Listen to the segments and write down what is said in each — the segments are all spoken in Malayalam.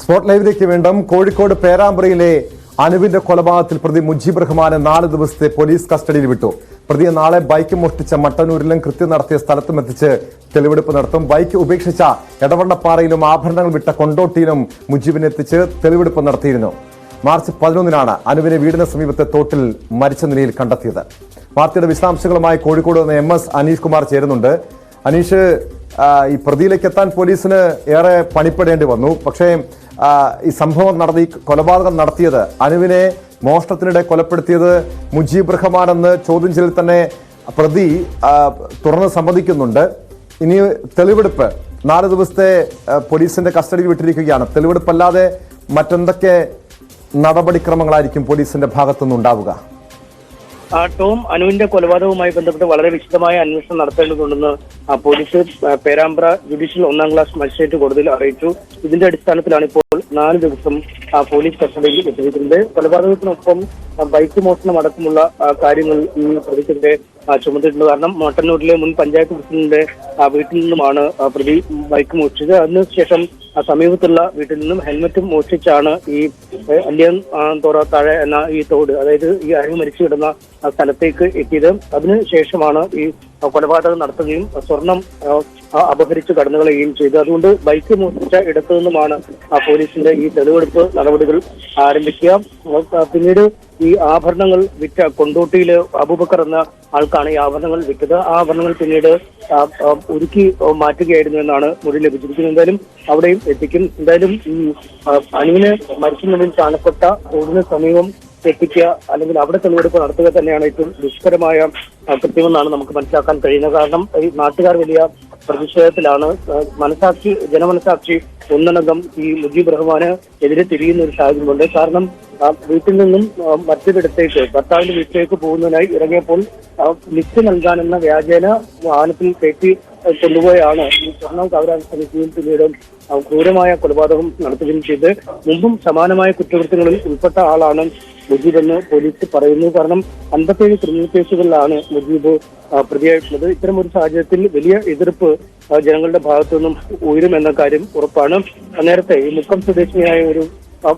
സ്പോട്ട് ലൈവിലേക്ക് വീണ്ടും കോഴിക്കോട് പേരാമ്പ്രയിലെ അനുവിന്റെ കൊലപാതകത്തിൽ പ്രതി മുജീബ് റഹ്മാനെ നാല് ദിവസത്തെ പോലീസ് കസ്റ്റഡിയിൽ വിട്ടു. പ്രതിയെ നാളെ ബൈക്ക് മോഷ്ടിച്ച മട്ടന്നൂരിലും കൃത്യം നടത്തിയ സ്ഥലത്തും എത്തിച്ച് തെളിവെടുപ്പ് നടത്തും. ബൈക്ക് ഉപേക്ഷിച്ച എടവണ്ണപ്പാറയിലും ആഭരണങ്ങൾ വിട്ട കൊണ്ടോട്ടിയിലും മുജീബിനെ എത്തിച്ച് തെളിവെടുപ്പ് നടത്തിയിരുന്നു. മാർച്ച് പതിനൊന്നിനാണ് അനുവിനെ വീടിന് സമീപത്തെ തോട്ടിൽ മരിച്ച നിലയിൽ കണ്ടെത്തിയത്. വാർത്തയുടെ വിശദാംശങ്ങളുമായി കോഴിക്കോട് നിന്ന് എം എസ് അനീഷ് കുമാർ ചേരുന്നുണ്ട്. അനീഷ് ഈ പ്രതിയിലേക്ക് എത്താൻ പോലീസിന് ഏറെ പണിപ്പെടേണ്ടി വന്നു. പക്ഷേ ഈ സംഭവം നടത്തി കൊലപാതകം നടത്തിയത് അനുവിനെ മോഷണത്തിനിടെ കൊലപ്പെടുത്തിയത് മുജീബ് റഹ്മാനെന്ന് ചോദ്യം ചെയ്തിൽ തന്നെ പ്രതി തുറന്ന് സമ്മതിക്കുന്നുണ്ട്. ഇനി തെളിവെടുപ്പ്. നാല് ദിവസത്തെ പോലീസിന്റെ കസ്റ്റഡിയിൽ വിട്ടിരിക്കുകയാണ്. തെളിവെടുപ്പല്ലാതെ മറ്റെന്തൊക്കെ നടപടിക്രമങ്ങളായിരിക്കും പോലീസിന്റെ ഭാഗത്തുനിന്ന് ഉണ്ടാവുക? ടോം അനുവിന്റെ കൊലപാതകവുമായി ബന്ധപ്പെട്ട് വളരെ വിശദമായ അന്വേഷണം നടത്തേണ്ടതുണ്ടെന്ന് പോലീസ് പേരാമ്പ്ര ജുഡീഷ്യൽ ഒന്നാം ക്ലാസ് മജിസ്ട്രേറ്റ് കോടതിയിൽ അറിയിച്ചു. ഇതിന്റെ അടിസ്ഥാനത്തിലാണ് ഇപ്പോൾ നാല് ദിവസം പോലീസ് കസ്റ്റഡിയിൽ എത്തിയിരിക്കുന്നത് കൊലപാതകത്തിനൊപ്പം ബൈക്ക് മോഷണം അടക്കമുള്ള കാര്യങ്ങൾ ഈ പ്രതിക്കെതിരെ ചുമത്തിയിട്ടുണ്ട്. കാരണം മട്ടന്നൂരിലെ മുൻ പഞ്ചായത്ത് പ്രസിഡന്റിന്റെ വീട്ടിൽ നിന്നുമാണ് പ്രതി ബൈക്ക് മോഷ്ടിച്ചത്. അതിനുശേഷം സമീപത്തുള്ള വീട്ടിൽ നിന്നും ഹെൽമറ്റും മോഷ്ടിച്ചാണ് ഈ അല്ലിയം തോറ താഴെ എന്ന ഈ തോട് അതായത് ഈ അഴിവ് മരിച്ചു കിടന്ന സ്ഥലത്തേക്ക് എത്തിയത്. അതിനുശേഷമാണ് ഈ കൊലപാതകം നടത്തുകയും സ്വർണം ആ, കടന്നു അപഹരിച്ച് കടന്നുകളയുകയും ചെയ്തു. അതുകൊണ്ട് ബൈക്ക് മോഷ്ടിച്ച ഇടത്തു നിന്നുമാണ് ആ പോലീസിന്റെ ഈ തെളിവെടുപ്പ് നടപടികൾ ആരംഭിക്കുക. പിന്നീട് ഈ ആഭരണങ്ങൾ വിറ്റ കൊണ്ടോട്ടിയിൽ അബൂബക്കർ എന്ന ആൾക്കാണ് ഈ ആഭരണങ്ങൾ വിറ്റത്. ആ ആഭരണങ്ങൾ പിന്നീട് ഒരുക്കി മാറ്റുകയായിരുന്നു എന്നാണ് മുറി ലഭിച്ചിരിക്കുന്നത്. എന്തായാലും അവിടെയും എത്തിക്കും. എന്തായാലും ഈ അനുവിന് മരിക്കുന്നതിൽ കാണപ്പെട്ട റോഡിന് സമീപം എത്തിക്കുക അല്ലെങ്കിൽ അവിടെ തെളിവെടുപ്പ് നടത്തുക തന്നെയാണ് ഏറ്റവും ദുഷ്കരമായ കൃത്യമെന്നാണ് നമുക്ക് മനസ്സിലാക്കാൻ കഴിയുന്നത്. കാരണം ഈ നാട്ടുകാർ വലിയ പ്രതിഷേധത്തിലാണ്. മനസാക്ഷി ജനമനസാക്ഷി ഒന്നടങ്കം ഈ മുജീബ് റഹ്മാന് എതിരെ തിരിയുന്ന ഒരു സാഹചര്യമുണ്ട്. കാരണം വീട്ടിൽ നിന്നും മറ്റൊരിടത്തേക്ക് ഭർത്താവിന്റെ വീട്ടിലേക്ക് പോകുന്നതിനായി ഇറങ്ങിയപ്പോൾ ലിസ്റ്റ് നൽകാനെന്ന വ്യാജേന വാഹനത്തിൽ കയറ്റി കൊണ്ടുപോയാണ് ഈ സ്വർണം കവരാൻ ശ്രമിക്കുകയും പിന്നീട് ക്രൂരമായ കൊലപാതകം നടത്തുകയും ചെയ്ത് മുമ്പും സമാനമായ കുറ്റകൃത്യങ്ങളിൽ ഉൾപ്പെട്ട ആളാണ് മുജീബ് എന്ന് പോലീസ് പറയുന്നു. കാരണം അൻപത്തേഴ് ക്രിമിനൽ കേസുകളിലാണ് മുജീബ് പ്രതിയായിട്ടുള്ളത്. ഇത്തരം ഒരു സാഹചര്യത്തിൽ വലിയ എതിർപ്പ് ജനങ്ങളുടെ ഭാഗത്തു നിന്നും ഉയരുമെന്ന കാര്യം ഉറപ്പാണ്. നേരത്തെ ഈ മുക്കം സ്വദേശിയായ ഒരു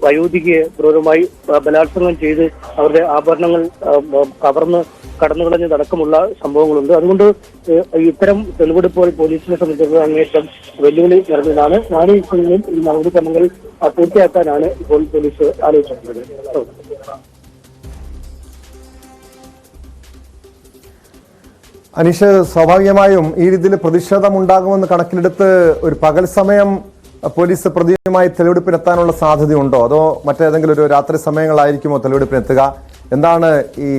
വയോധികയെ ക്രൂരമായി ബലാത്സംഗം ചെയ്ത് അവരുടെ ആഭരണങ്ങൾ കവർന്ന് കടന്നു കവർന്ന് കടന്നുകളഞ്ഞതടക്കമുള്ള സംഭവങ്ങളുണ്ട്. അതുകൊണ്ട് ഇത്തരം തെളിവെടുപ്പുകൾ പോലീസിനെ സംബന്ധിച്ചിടത്തോളം അങ്ങേറ്റം വെല്ലുവിളി നിറഞ്ഞതാണ്. നാല് ദിവസങ്ങളിൽ ഈ നടപടിക്രമങ്ങൾ പൂർത്തിയാക്കാനാണ് ഇപ്പോൾ പോലീസ് ആലോചിച്ചിട്ടുള്ളത്. അനീഷ് സ്വാഭാവികമായും ഈ രീതിയിൽ പ്രതിഷേധം ഉണ്ടാകുമെന്ന് കണക്കിലെടുത്ത് ഒരു പകൽ സമയം പോലീസ് പ്രതിയുമായി തെളിവെടുപ്പിനെത്താനുള്ള സാധ്യതയുണ്ടോ? അതോ മറ്റേതെങ്കിലും ഒരു രാത്രി സമയങ്ങളായിരിക്കുമോ തെളിവെടുപ്പിനെത്തുക? എന്താണ് ഈ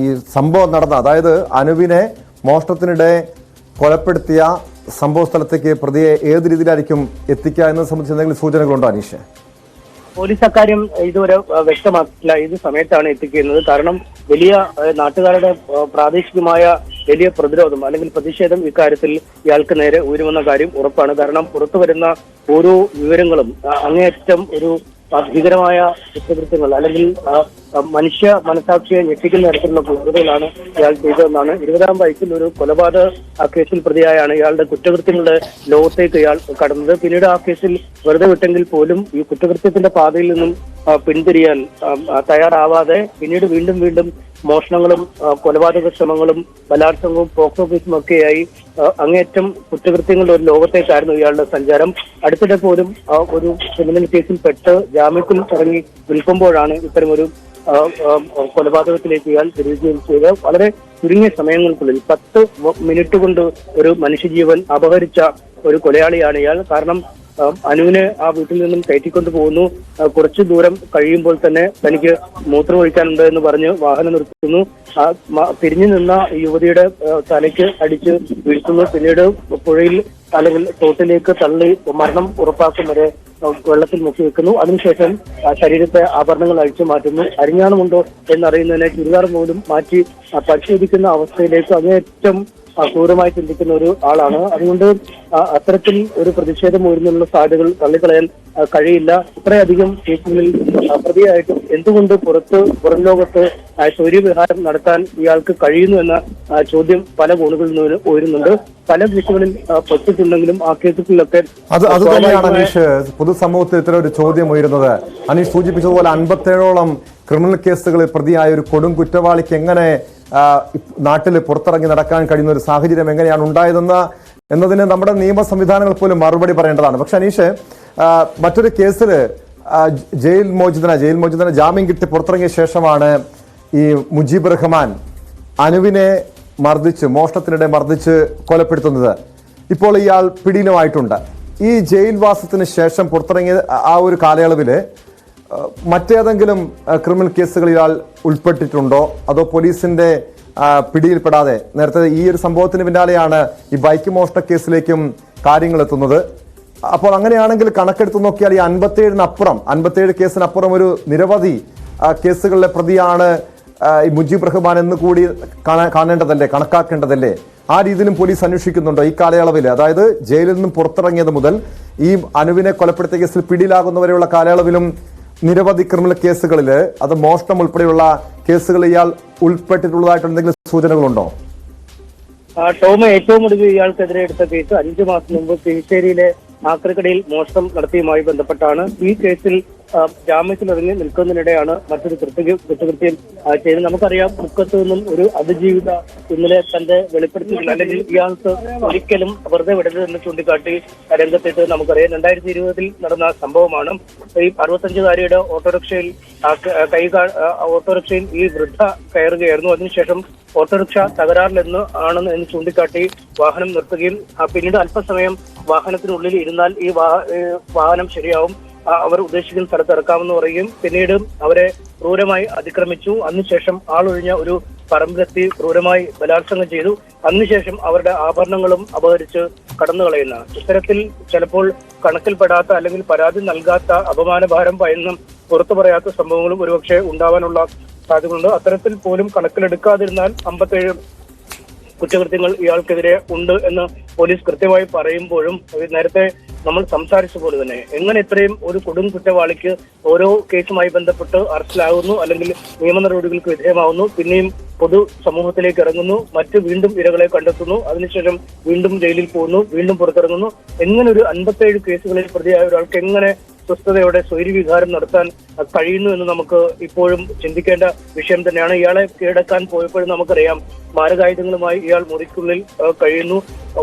ഈ സംഭവം നടന്ന? അതായത് അനുവിനെ മോഷണത്തിനിടെ കൊലപ്പെടുത്തിയ സംഭവ സ്ഥലത്തേക്ക് പ്രതിയെ ഏത് രീതിയിലായിരിക്കും എത്തിക്കുക എന്നത് സംബന്ധിച്ച് എന്തെങ്കിലും സൂചനകളുണ്ടോ അനീഷ്? പോലീസ് അക്കാര്യം ഇതുവരെ വ്യക്തമാക്കില്ല ഏത് സമയത്താണ് എത്തിക്കുന്നത്? കാരണം വലിയ നാട്ടുകാരുടെ പ്രാദേശികമായ വലിയ പ്രതിരോധം അല്ലെങ്കിൽ പ്രതിഷേധം ഇക്കാര്യത്തിൽ ഇയാൾക്ക് നേരെ ഉയരുമെന്ന കാര്യം ഉറപ്പാണ്. കാരണം പുറത്തു വരുന്ന ഓരോ വിവരങ്ങളും അങ്ങേയറ്റം ഒരു ഭീകരമായ കുറ്റകൃത്യങ്ങൾ അല്ലെങ്കിൽ മനുഷ്യ മനസാക്ഷിയെ ഞെട്ടിക്കുന്ന തരത്തിലുള്ള കൂടുതലാണ് ഇയാൾ ചെയ്തതെന്നാണ്. ഇരുപതാം വയസ്സിൽ ഒരു കൊലപാതക കേസിൽ പ്രതിയായാണ് ഇയാളുടെ കുറ്റകൃത്യങ്ങളുടെ ലോകത്തേക്ക് ഇയാൾ കടന്നത്. പിന്നീട് ആ കേസിൽ വെറുതെ വിട്ടെങ്കിൽ പോലും ഈ കുറ്റകൃത്യത്തിന്റെ പാതയിൽ നിന്നും പിന്തിരിയാൻ തയ്യാറാവാതെ പിന്നീട് വീണ്ടും വീണ്ടും മോഷണങ്ങളും കൊലപാതക ശ്രമങ്ങളും ബലാത്സംഗവും പോക്സോ കേസും ഒക്കെയായി അങ്ങേറ്റം കുറ്റകൃത്യങ്ങളുടെ ഒരു ലോകത്തേക്കായിരുന്നു ഇയാളുടെ സഞ്ചാരം. അടുത്തിടെ പോലും ഒരു ക്രിമിനൽ കേസിൽ പെട്ട് ജാമ്യത്തിൽ ഇറങ്ങി നിൽക്കുമ്പോഴാണ് ഇത്തരമൊരു കൊലപാതകത്തിലേക്ക് ഇയാൾ തിരികുകയും ചെയ്ത് വളരെ ചുരുങ്ങിയ സമയങ്ങൾക്കുള്ളിൽ പത്ത് മിനിറ്റ് കൊണ്ട് ഒരു മനുഷ്യജീവൻ അപഹരിച്ച ഒരു കൊലയാളിയാണ് ഇയാൾ. കാരണം അനുവിനെ ആ വീട്ടിൽ നിന്നും കയറ്റിക്കൊണ്ടു പോകുന്നു. കുറച്ചു ദൂരം കഴിയുമ്പോൾ തന്നെ തനിക്ക് മൂത്രം ഒഴിക്കാനുണ്ട് എന്ന് പറഞ്ഞ് വാഹനം നിർത്തുന്നു. ആ നിന്ന യുവതിയുടെ തലയ്ക്ക് അടിച്ച് വീഴ്ത്തുന്നു. പിന്നീട് പുഴയിൽ അല്ലെങ്കിൽ തോട്ടിലേക്ക് തള്ളി മരണം ഉറപ്പാക്കും വരെ വെള്ളത്തിൽ മുക്കി വെക്കുന്നു. അതിനുശേഷം ശരീരത്തെ ആഭരണങ്ങൾ അഴിച്ചു മാറ്റുന്നു. അരിഞ്ഞാണമുണ്ടോ എന്നറിയുന്നതിനെ ചുരിദാർ പോലും മാറ്റി പരിശോധിക്കുന്ന അവസ്ഥയിലേക്ക് അങ്ങേയറ്റം ആ, ക്രൂരമായി ചിന്തിക്കുന്ന ഒരു ആളാണ്. അതുകൊണ്ട് അത്തരത്തിൽ ഒരു പ്രതിഷേധം ഉയരുന്നുള്ള സാധ്യതകൾ തള്ളിക്കളയാൻ കഴിയില്ല. ഇത്രയധികം കേസുകളിൽ പ്രതിയായിട്ടും എന്തുകൊണ്ട് പുറത്ത് പുറം ലോകത്ത് ശൗര്യവിഹാരം നടത്താൻ ഇയാൾക്ക് കഴിയുന്നു എന്ന ചോദ്യം പല കോണുകളിൽ നിന്ന് ഉയരുന്നുണ്ട്. പല കേസുകളിൽ പൊട്ടിട്ടുണ്ടെങ്കിലും ആ കേസുകളിലൊക്കെ അത് അത് തന്നെയാണ് അനീഷ് പൊതുസമൂഹത്തിൽ ഇത്തരം ഒരു ചോദ്യം ഉയരുന്നത്. അനീഷ് സൂചിപ്പിച്ചതുപോലെ അൻപത്തേഴോളം ക്രിമിനൽ കേസുകളിൽ പ്രതിയായ ഒരു കൊടും കുറ്റവാളിക്ക് എങ്ങനെ നാട്ടിൽ പുറത്തിറങ്ങി നടക്കാൻ കഴിയുന്ന ഒരു സാഹചര്യം എങ്ങനെയാണ് ഉണ്ടായതെന്ന് എന്നതിന് നമ്മുടെ നിയമ സംവിധാനങ്ങൾ പോലും മറുപടി പറയേണ്ടതാണ്. പക്ഷെ അനീഷ് മറ്റൊരു കേസിൽ ജയിൽ മോചിതന ജയിൽ മോചിതന ജാമ്യം കിട്ടി പുറത്തിറങ്ങിയ ശേഷമാണ് ഈ മുജീബ് റഹ്മാൻ അനുവിനെ മർദ്ദിച്ച് മോഷണത്തിനിടെ മർദ്ദിച്ച് കൊലപ്പെടുത്തുന്നത്. ഇപ്പോൾ ഇയാൾ പിടിയിലുമായിട്ടുണ്ട്. ഈ ജയിൽവാസത്തിന് ശേഷം പുറത്തിറങ്ങിയ ആ ഒരു കാലയളവിൽ ആ, മറ്റേതെങ്കിലും ക്രിമിനൽ കേസുകൾ ഇയാൾ ഉൾപ്പെട്ടിട്ടുണ്ടോ? അതോ പോലീസിന്റെ പിടിയിൽപ്പെടാതെ നേരത്തെ ഈ ഒരു സംഭവത്തിന് പിന്നാലെയാണ് ഈ ബൈക്ക് മോഷ്ട കേസിലേക്കും കാര്യങ്ങൾ എത്തുന്നത്. അപ്പോൾ അങ്ങനെയാണെങ്കിൽ കണക്കെടുത്ത് നോക്കിയാൽ ഈ അൻപത്തേഴിനപ്പുറം അൻപത്തേഴ് കേസിനപ്പുറം ഒരു നിരവധി കേസുകളിലെ പ്രതിയാണ് ഈ മുജീബ് റഹ്മാൻ എന്ന് കൂടി കാണാ- കാണേണ്ടതല്ലേ കണക്കാക്കേണ്ടതല്ലേ? ആ രീതിയിലും പോലീസ് അന്വേഷിക്കുന്നുണ്ടോ ഈ കാലയളവിൽ അതായത് ജയിലിൽ നിന്നും പുറത്തിറങ്ങിയത് മുതൽ ഈ അനുവിനെ കൊലപ്പെടുത്തിയ കേസിൽ പിടിയിലാകുന്നവരെയുള്ള കാലയളവിലും നിരവധി ക്രിമിനൽ കേസുകളിൽ അത് മോഷണം ഉൾപ്പെടെയുള്ള കേസുകൾ ഇയാൾ ഉൾപ്പെട്ടിട്ടുള്ളതായിട്ട് എന്തെങ്കിലും സൂചനകളുണ്ടോ? ടോം ഏറ്റവും ഒടുവിൽ ഇയാൾക്കെതിരെ എടുത്ത കേസ് അഞ്ചു മാസം മുമ്പ് കിഴിശ്ശേരിയിലെ ആക്രിക്കടയിൽ മോഷണം നടത്തിയുമായി ബന്ധപ്പെട്ടാണ്. ഈ കേസിൽ ജാമ്യത്തിലിറങ്ങി നിൽക്കുന്നതിനിടെയാണ് മറ്റൊരു കൃത്യ കുറ്റകൃത്യം ചെയ്തത്. നമുക്കറിയാം മുക്കത്ത് നിന്നും ഒരു അതിജീവിത ഇന്നലെ തന്റെ വെളിപ്പെടുത്തിയിട്ടുണ്ട് അല്ലെങ്കിൽ ഇയാൾക്ക് ഒരിക്കലും വെറുതെ വിടരുതെന്ന് ചൂണ്ടിക്കാട്ടി രംഗത്തിട്ട് നമുക്കറിയാം. രണ്ടായിരത്തി ഇരുപതിൽ നടന്ന സംഭവമാണ് ഈ അറുപത്തഞ്ചുകാരിയുടെ ഓട്ടോറിക്ഷയിൽ കൈ ഓട്ടോറിക്ഷയിൽ ഈ വൃദ്ധ കയറുകയായിരുന്നു. അതിനുശേഷം ഓട്ടോറിക്ഷ തകരാറിലെന്ന് ആണെന്ന് എന്ന് ചൂണ്ടിക്കാട്ടി വാഹനം നിർത്തുകയും പിന്നീട് അല്പസമയം വാഹനത്തിനുള്ളിൽ ഇരുന്നാൽ ഈ വാഹനം ശരിയാവും. അവർ ഉദ്ദേശിക്കുന്ന സ്ഥലത്ത് ഇറക്കാമെന്ന് പറയുകയും പിന്നീട് അവരെ ക്രൂരമായി അതിക്രമിച്ചു. അതിനുശേഷം ആളൊഴിഞ്ഞ ഒരു പറമ്പിലെത്തി ക്രൂരമായി ബലാത്സംഗം ചെയ്തു. അതിനുശേഷം അവരുടെ ആഭരണങ്ങളും അപഹരിച്ച് കടന്നു കളയുന്നതാണ് ഇത്തരത്തിൽ ചിലപ്പോൾ കണക്കിൽപ്പെടാത്ത അല്ലെങ്കിൽ പരാതി നൽകാത്ത അപമാനഭാരം ഭയന്നും പുറത്തു പറയാത്ത സംഭവങ്ങളും ഒരുപക്ഷെ ഉണ്ടാവാനുള്ള സാധ്യതയുണ്ട്. അത്തരത്തിൽ പോലും കണക്കിലെടുക്കാതിരുന്നാൽ അമ്പത്തേഴ് കുറ്റകൃത്യങ്ങൾ ഇയാൾക്കെതിരെ ഉണ്ട് എന്ന് പോലീസ് കൃത്യമായി പറയുമ്പോഴും നേരത്തെ നമ്മൾ സംസാരിച്ച പോലെ തന്നെ എങ്ങനെ ഇത്രയും ഒരു കൊടും കുറ്റവാളിക്ക് ഓരോ കേസുമായി ബന്ധപ്പെട്ട് അറസ്റ്റിലാകുന്നു അല്ലെങ്കിൽ നിയമ നടപടികൾക്ക് വിധേയമാവുന്നു പിന്നെയും പൊതു സമൂഹത്തിലേക്ക് ഇറങ്ങുന്നു മറ്റ് വീണ്ടും ഇരകളെ കണ്ടെത്തുന്നു അതിനുശേഷം വീണ്ടും ജയിലിൽ പോകുന്നു വീണ്ടും പുറത്തിറങ്ങുന്നു. എങ്ങനെ ഒരു അൻപത്തേഴ് കേസുകളിൽ പ്രതിയായ ഒരാൾക്ക് എങ്ങനെ സ്വസ്ഥതയോടെ സ്വൈര്യവികാരം നടത്താൻ കഴിയുന്നു എന്ന് നമുക്ക് ഇപ്പോഴും ചിന്തിക്കേണ്ട വിഷയം തന്നെയാണ്. ഇയാളെ കീഴടക്കാൻ പോയപ്പോഴും നമുക്കറിയാം മാരകായുധങ്ങളുമായി ഇയാൾ മുറിക്കുള്ളിൽ കഴിയുന്നു.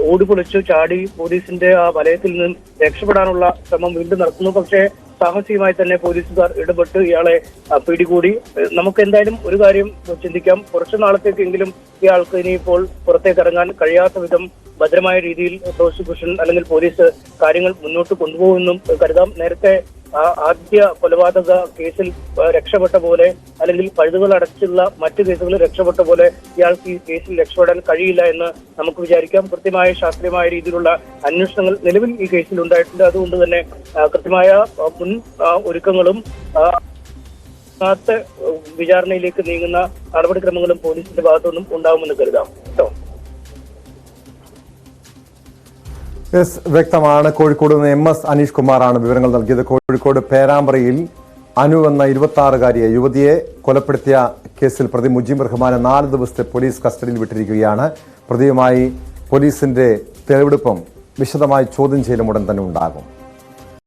ഓടിപ്പൊളിച്ചു ചാടി പോലീസിന്റെ ആ വലയത്തിൽ നിന്നും രക്ഷപ്പെടാനുള്ള ശ്രമം വീണ്ടും നടത്തുന്നു. പക്ഷേ സാഹസികമായി തന്നെ പോലീസുകാർ ഇടപെട്ട് ഇയാളെ പിടികൂടി. നമുക്ക് എന്തായാലും ഒരു കാര്യം ചിന്തിക്കാം. കുറച്ചു നാളത്തേക്കെങ്കിലും ഇയാൾക്ക് ഇനിയിപ്പോൾ പുറത്തേക്ക് ഇറങ്ങാൻ കഴിയാത്ത വിധം ഭദ്രമായ രീതിയിൽ പ്രോസിക്യൂഷൻ അല്ലെങ്കിൽ പോലീസ് കാര്യങ്ങൾ മുന്നോട്ട് കൊണ്ടുപോകുമെന്നും കരുതാം. നേരത്തെ ആദ്യ കൊലപാതക കേസിൽ രക്ഷപ്പെട്ട പോലെ അല്ലെങ്കിൽ പഴുതുകൾ അടച്ചുള്ള മറ്റു കേസുകളിൽ രക്ഷപ്പെട്ട പോലെ ഇയാൾക്ക് ഈ കേസിൽ രക്ഷപ്പെടാൻ കഴിയില്ല എന്ന് നമുക്ക് വിചാരിക്കാം. കൃത്യമായ ശാസ്ത്രീയമായ രീതിയിലുള്ള അന്വേഷണങ്ങൾ നിലവിൽ ഈ കേസിൽ ഉണ്ടായിട്ടുണ്ട്. അതുകൊണ്ട് തന്നെ കൃത്യമായ മുൻ ഒരുക്കങ്ങളും വിചാരണയിലേക്ക് നീങ്ങുന്ന നടപടിക്രമങ്ങളും പോലീസിന്റെ ഭാഗത്തുനിന്നും ഉണ്ടാവുമെന്ന് കരുതാം. കേട്ടോ. യെസ് വ്യക്തമാണ്. കോഴിക്കോട് നിന്ന് എം എസ് അനീഷ് കുമാറാണ് വിവരങ്ങൾ നൽകിയത്. കോഴിക്കോട് പേരാമ്പ്രയിൽ അനു എന്ന ഇരുപത്തി ആറുകാരിയെ യുവതിയെ കൊലപ്പെടുത്തിയ കേസിൽ പ്രതി മുജീബ് റഹ്മാനെ നാല് ദിവസത്തെ പോലീസ് കസ്റ്റഡിയിൽ വിട്ടിരിക്കുകയാണ്. പ്രതിയുമായി പോലീസിന്റെ തെളിവെടുപ്പും വിശദമായി ചോദ്യം ചെയ്യലും ഉടൻ തന്നെ ഉണ്ടാകും.